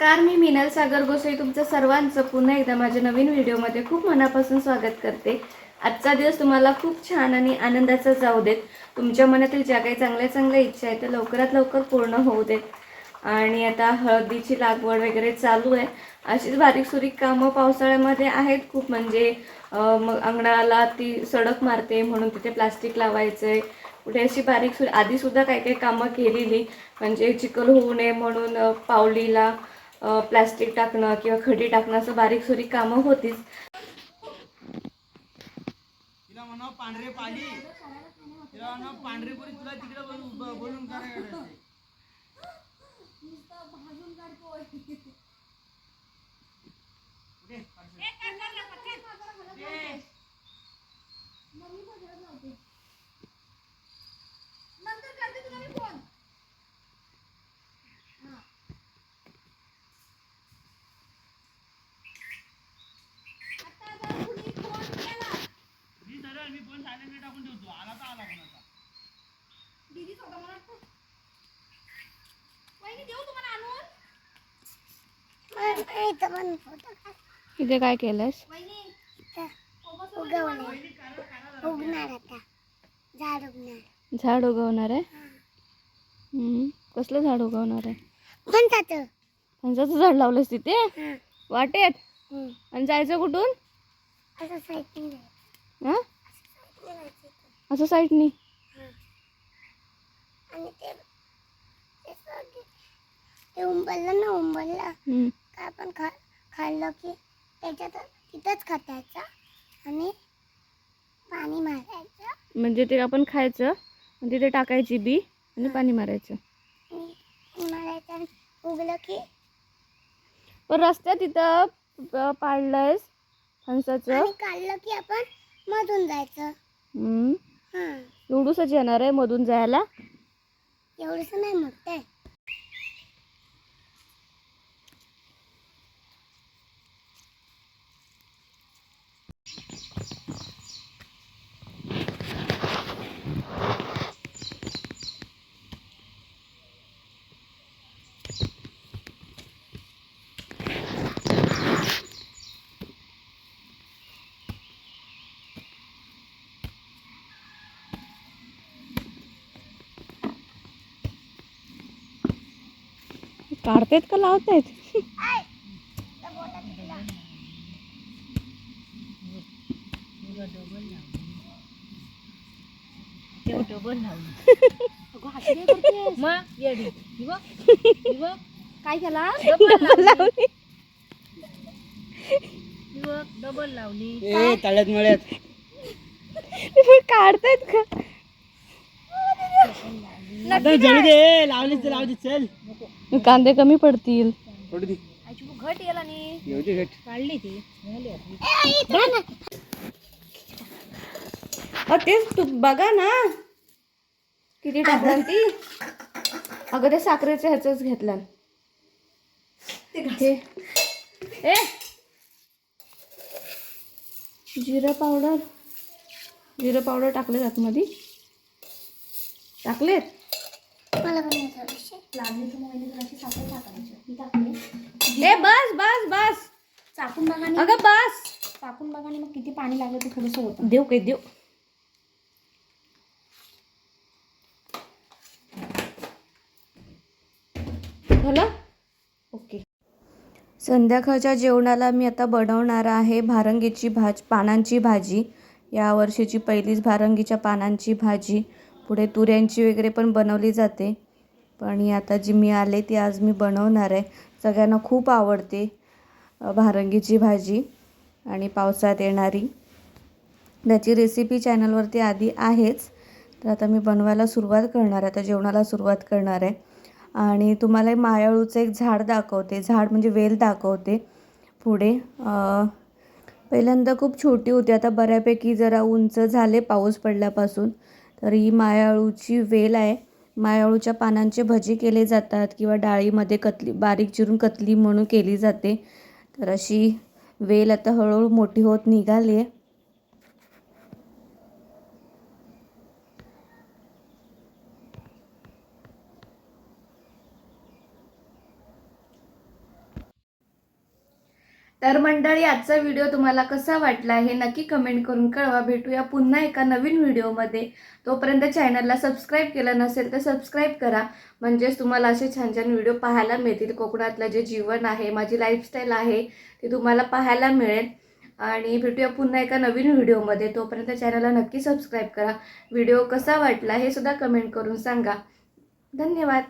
नमस्कार मी मिनल सागर गोसाई तुमचं सर्वांचं पुन्हा एकदा माझ्या नवीन व्हिडिओमध्ये खूप मनापासून स्वागत करते. आजचा दिवस तुम्हाला खूप छान आणि आनंदाचा जाऊ देत. तुमच्या मनातील ज्या काही चांगल्या चांगल्या इच्छा आहेत त्या लवकरात लवकर पूर्ण होऊ देत. आणि आता हळदीची लागवड वगैरे चालू आहे. अशीच बारीक सुरीक कामं पावसाळ्यामध्ये आहेत. खूप म्हणजे मग अंगणाला ती सडक मारते म्हणून तिथे प्लास्टिक लावायचं आहे कुठे अशी बारीक सुरी आधीसुद्धा काही काही कामं केलेली म्हणजे चिखल होऊ नये म्हणून पावलीला प्लास्टिक टाकणं किंवा खडी टाकणं असं बारीक सुरीक कामं होतीच. तिला पांढरे पाली. पांढरेपुरी तुला तिकडे बोलून इथे काय उगवणार आता. झाड उगणार. झाड उगवणार आहे? हम्म, कसलं झाड उगवणार आहे? फणसाचं. झाड लावलंस तिथे? वाटेत? आणि जायचं कुठून? असं साईडने हा? असं साईडनी आणि ते उंबरलं ना उंबरलं. हम्म. का आपण खा खाल्लं की त्याच्यात तिथंच खतायचं आणि पाणी मारायचं. म्हणजे ते आपण खायचं आणि तिथे टाकायची बी आणि पाणी मारायचं. आणि मारायचं आणि उगलं की पण रस्त्यात तिथं प- पाडलंयस फणसाचं आणि काढलं की आपण मधून जायचं. हम्म. हां. एवढूसच येणार आहे मधून जायला? एवढंसं नाही मोठं आहे काढतायत का लावतायत? काय केला? डबल लावली. डबल लावली. ए तळ्यात मळ्यात. काढतायत का? लावलीच तर लावू दे. चल. कांदे कमी पडतील. घट येला नी काढली ती अ तेच तू बघा ना. किती टाकलं ती? अगं ते साखरेच्या ह्याच घेतला. ए! जिरं पावडर. जिरं पावडर टाकले आतमध्ये. टाकलेत? मला पण ए बस बस बस. चाकून बघा अगं बस. चाकून बघा मग किती पाणी लागलं ते थोडंसं होतं देऊ काय देऊ. झालं? ओके. संध्याकाळच्या जेवणाला मी आता बनवणार आहे भारंगीची भाज पानांची भाजी या वर्षीची पहिलीच भारंगीच्या पानांची भाजी. पुढे तुऱ्यांची वगैरे पण बनवली जाते. पण ही आता जी मी आले ती आज मी बनवणार आहे. सगळ्यांना खूप आवडते भारंगीची भाजी आणि पावसात येणारी. त्याची रेसिपी चॅनलवरती आधी आहेच. तर आता मी बनवायला सुरुवात करणार आहे. आता जेवणाला सुरुवात करणार आहे. आणि तुम्हाला मायाळूचं एक झाड दाखवते. झाड म्हणजे वेल दाखवते. पुढे पहिल्यांदा खूप छोटी होती. आता बऱ्यापैकी जरा उंच झाले पाऊस पडल्यापासून. तर ही मायाळूची वेल आहे. मायाळूच्या पानांचे भजे केले जातात किंवा डाळीमध्ये कतली बारीक चिरून कतली म्हणून केली जाते. तर अशी वेल आता हळूहळू मोठी होत निघाली आहे. तर मंडळी आजचा व्हिडिओ तुम्हाला कसा वाटला हे नक्की कमेंट करून कळवा. भेटूया पुन्हा एका नवीन व्हिडिओमध्ये तोपर्यंत चॅनलला सबस्क्राईब केलं नसेल तर सबस्क्राईब करा. म्हणजेच तुम्हाला असे छान छान व्हिडिओ पाहायला मिळतील. कोकणातलं जे जीवन आहे माझी लाईफस्टाईल आहे ती तुम्हाला पाहायला मिळेल. आणि भेटूया पुन्हा एका नवीन व्हिडिओमध्ये तोपर्यंत चॅनलला नक्की सबस्क्राईब करा. व्हिडिओ कसा वाटला हे सुद्धा कमेंट करून सांगा. धन्यवाद.